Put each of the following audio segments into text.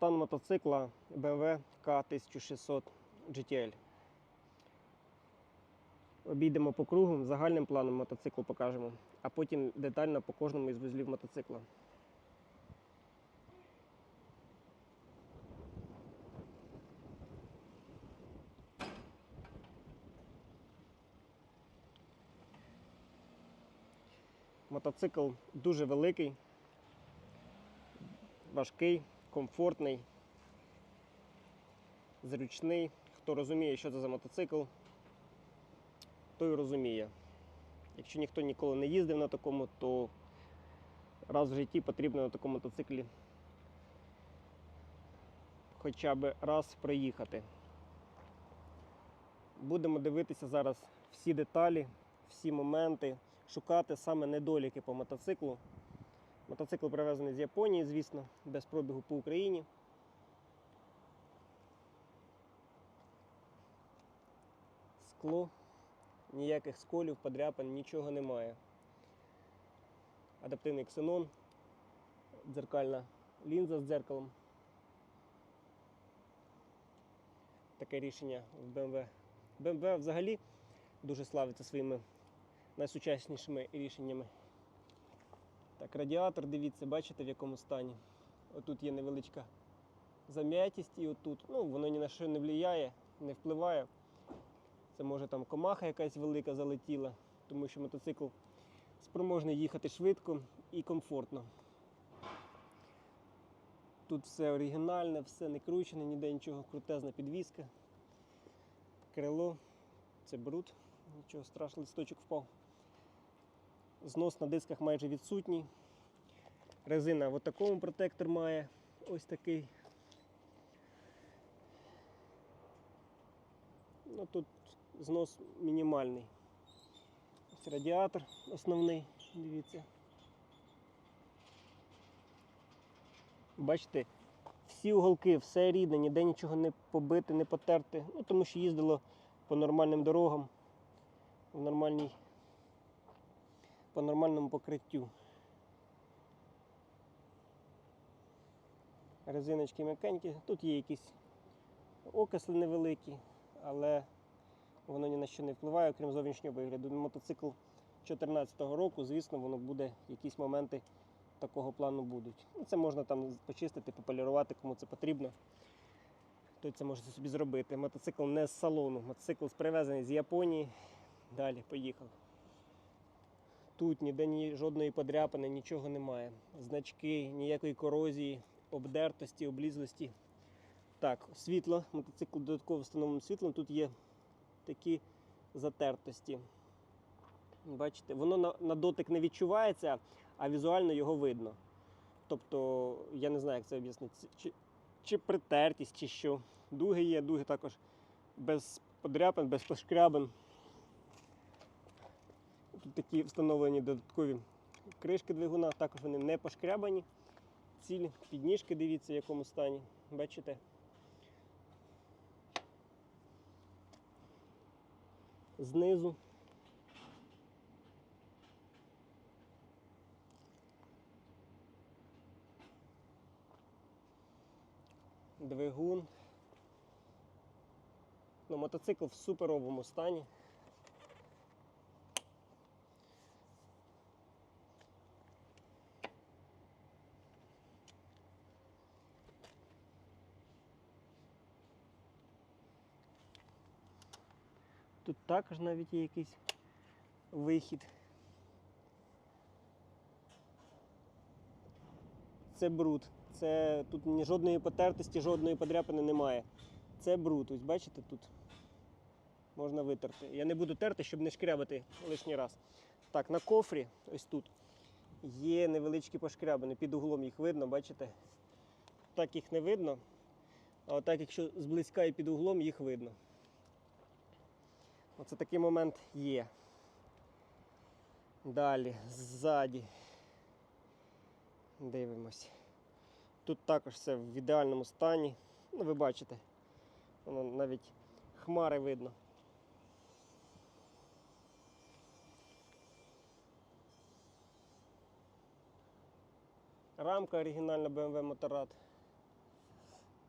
Стан мотоцикла BMW K1600 GTL. Обійдемо по кругу, загальним планом мотоциклу покажемо, а потім детально по кожному із вузлів мотоцикла. Мотоцикл дуже великий, важкий, комфортний, зручний. Хто розуміє, що це за мотоцикл, той розуміє. Якщо ніхто ніколи не їздив на такому, то раз в житті потрібно на такому мотоциклі хоча б раз проїхати. Будемо дивитися зараз всі деталі, всі моменти, шукати саме недоліки по мотоциклу. Мотоцикл привезений з Японії, звісно, без пробігу по Україні. Скло, ніяких сколів, подряпин, нічого немає. Адаптивний ксенон, дзеркальна лінза з дзеркалом. Таке рішення в BMW. BMW взагалі дуже славиться своїми найсучаснішими рішеннями. Так, радіатор, дивіться, бачите в якому стані. Отут є невеличка зам'ятість і отут. Ну, воно ні на що не впливає, не впливає. Це може там комаха якась велика залетіла, тому що мотоцикл спроможний їхати швидко і комфортно. Тут все оригінальне, все не кручене, ніде нічого, крутезна підвіска. Крило, це бруд, нічого страшного, листочок впав. Знос на дисках майже відсутній. Резина в такому протектор має ось такий. Ну, тут знос мінімальний. Ось радіатор основний, дивіться. Бачите, всі уголки, все рідне, ніде нічого не побити, не потерти. Ну, тому що їздило по нормальним дорогам, в нормальній, по нормальному покриттю. Резиночки м'якенькі. Тут є якісь окисли невеликі, але воно ні на що не впливає, окрім зовнішнього вигляду. Мотоцикл 2014 року, звісно, воно буде, якісь моменти такого плану будуть. Ну, Це можна там почистити, пополірувати, кому це потрібно. Той це може собі зробити. Мотоцикл не з салону, мотоцикл привезений з Японії. Далі поїхав. Тут ніде ні жодної подряпини, нічого немає. Значки, ніякої корозії, обдертості, облізлості. Так, світло, мотоцикл додатково встановленим світлом. Тут є такі затертості. Бачите, воно на, на дотик не відчувається, а візуально його видно. Тобто, я не знаю, як це об'яснити. Чи, чи притертість, чи що. Дуги є, дуги також без подряпин, без пошкрябин. Такі встановлені додаткові кришки двигуна, також вони не пошкрябані. Цілі підніжки, дивіться, в якому стані. Бачите? Знизу. Двигун. Ну, мотоцикл в суперовому стані. Також навіть є якийсь вихід. Це бруд. Це тут жодної потертості, жодної подряпини немає. Це бруд. Ось бачите тут. Можна витерти. Я не буду терти, щоб не шкрябати лишній раз. Так, на кофрі, ось тут, є невеличкі пошкрябини. Під углом їх видно, бачите? Так їх не видно. А отак, якщо зблизька і під углом, їх видно. Оце такий момент є. Далі, ззаді. Дивимось. Тут також все в ідеальному стані. Ну, ви бачите, воно навіть хмари видно. Рамка оригінальна BMW Motorrad.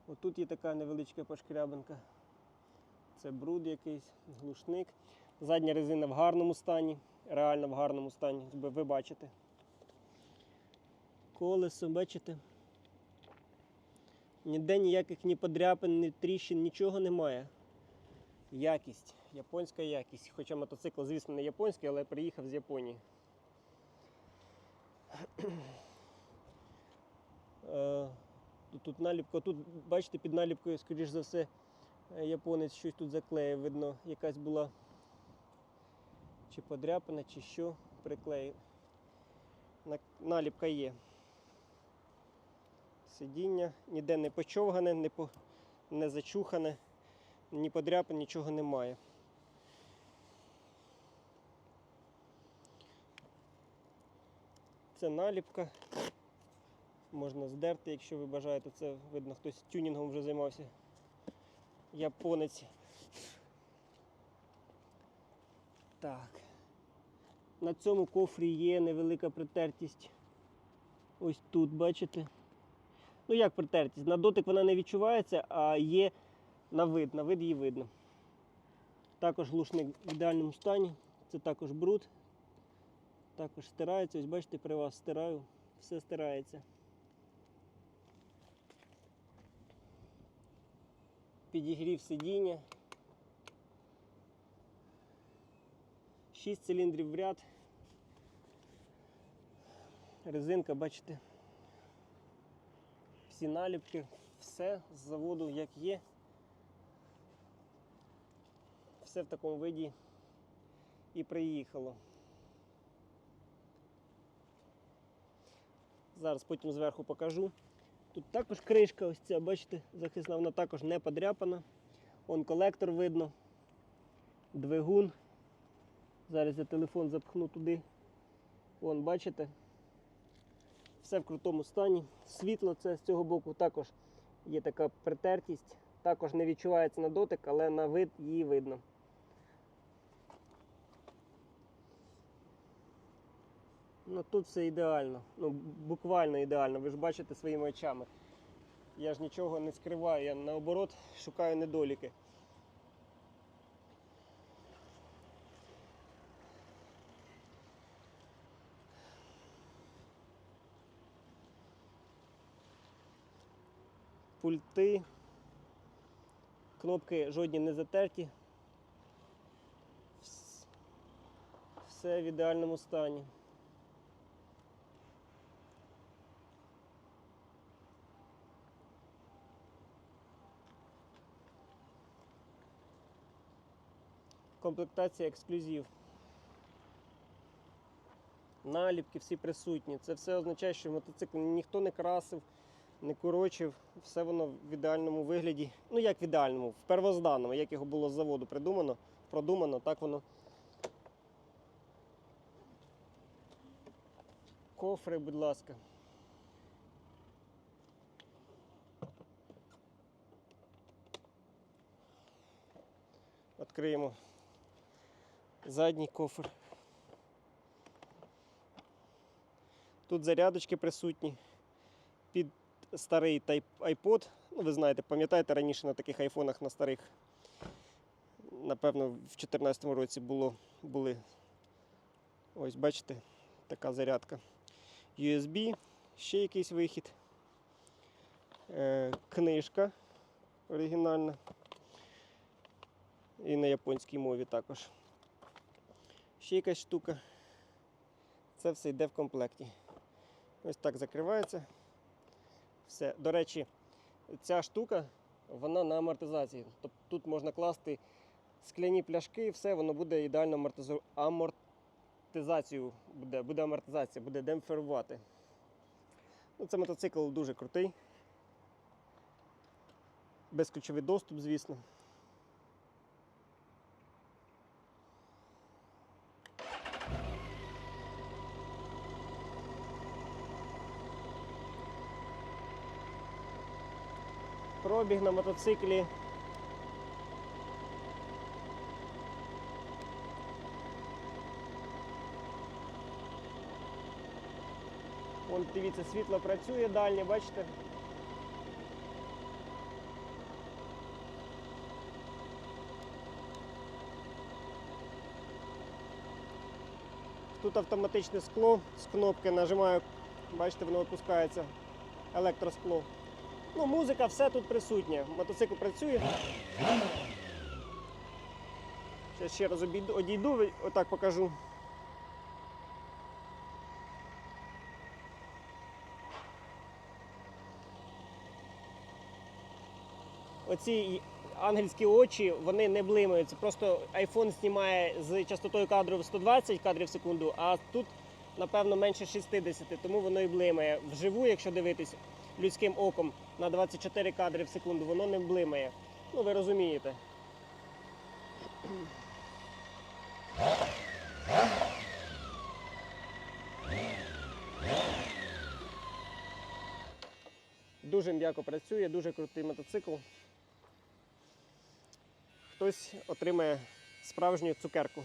Отут є така невеличка пошкрябинка. Це бруд якийсь, глушник. Задня резина в гарному стані, реально в гарному стані, ви- бачите. Колесо, бачите? Ніде ніяких ні подряпин, ні тріщин, нічого немає. Якість, японська якість. Хоча мотоцикл, звісно, не японський, але приїхав з Японії. Е, Тут, наліпка, тут, бачите, під наліпкою, скоріш за все, японець щось тут заклеїв, видно, якась була чи подряпина, чи що приклеїв. Наліпка є. Сидіння ніде не почовгане, не, по, не зачухане, ні подряпин, нічого немає. Це наліпка. Можна здерти, якщо ви бажаєте. Це видно, хтось тюнінгом вже займався. Японець. Так. На цьому кофрі є невелика притертість. Ось тут, бачите? Ну як притертість? На дотик вона не відчувається, а є на вид. На вид її видно. Також глушник в ідеальному стані. Це також бруд. Також стирається. Ось бачите, при вас стираю. Все стирається. Підігрів сидіння. 6 циліндрів в ряд. Резинка, бачите. Всі наліпки, все з заводу як є. Все в такому виді і приїхало. Зараз потім зверху покажу. Тут також кришка, ось ця, бачите, захисна, вона також не подряпана. Вон колектор видно, двигун. Зараз я телефон запхну туди. Вон, бачите? Все в крутому стані. Світло це з цього боку також є така притертість. Також не відчувається на дотик, але на вид її видно. Ну тут все ідеально. Ну, буквально ідеально. Ви ж бачите своїми очами. Я ж нічого не скриваю, я наоборот шукаю недоліки. Пульти, кнопки жодні не затерті. Все в ідеальному стані. Комплектація ексклюзив. Наліпки всі присутні. Це все означає, що мотоцикл ніхто не красив, не курочив. Все воно в ідеальному вигляді. Ну як в ідеальному, в первозданному, як його було з заводу придумано, продумано, так воно. Кофри, будь ласка. Відкриємо задній кофр. Тут зарядочки присутні під старий iPod. Ну, ви знаєте, пам'ятаєте, раніше на таких айфонах на старих, напевно, в 2014 році було, були. Ось, бачите, така зарядка. USB, ще якийсь вихід. Е, книжка оригінальна. І на японській мові також. Ще якась штука. Це все йде в комплекті. Ось так закривається. Все. До речі, ця штука вона на амортизації. Тобто тут можна класти скляні пляшки, і все, воно буде ідеально амортизу... амортизацію. Буде, буде амортизація, буде демпферувати. Ну, це мотоцикл дуже крутий. Безключовий доступ, звісно. Пробіг на мотоциклі. 1, дивіться, світло працює дальнє, бачите? Тут автоматичне скло з кнопки нажимаю, бачите, воно опускається, електроскло. Ну, музика, все тут присутнє. Мотоцикл працює. Зараз ще раз одійду, отак покажу. Оці ангельські очі, вони не блимаються. Просто iPhone знімає з частотою кадрів 120 кадрів в секунду, а тут, напевно, менше 60, тому воно і блимає. Вживу, якщо дивитись людським оком на 24 кадри в секунду, воно не блимає. Ну, ви розумієте. Дуже м'яко працює, дуже крутий мотоцикл. Хтось отримає справжню цукерку.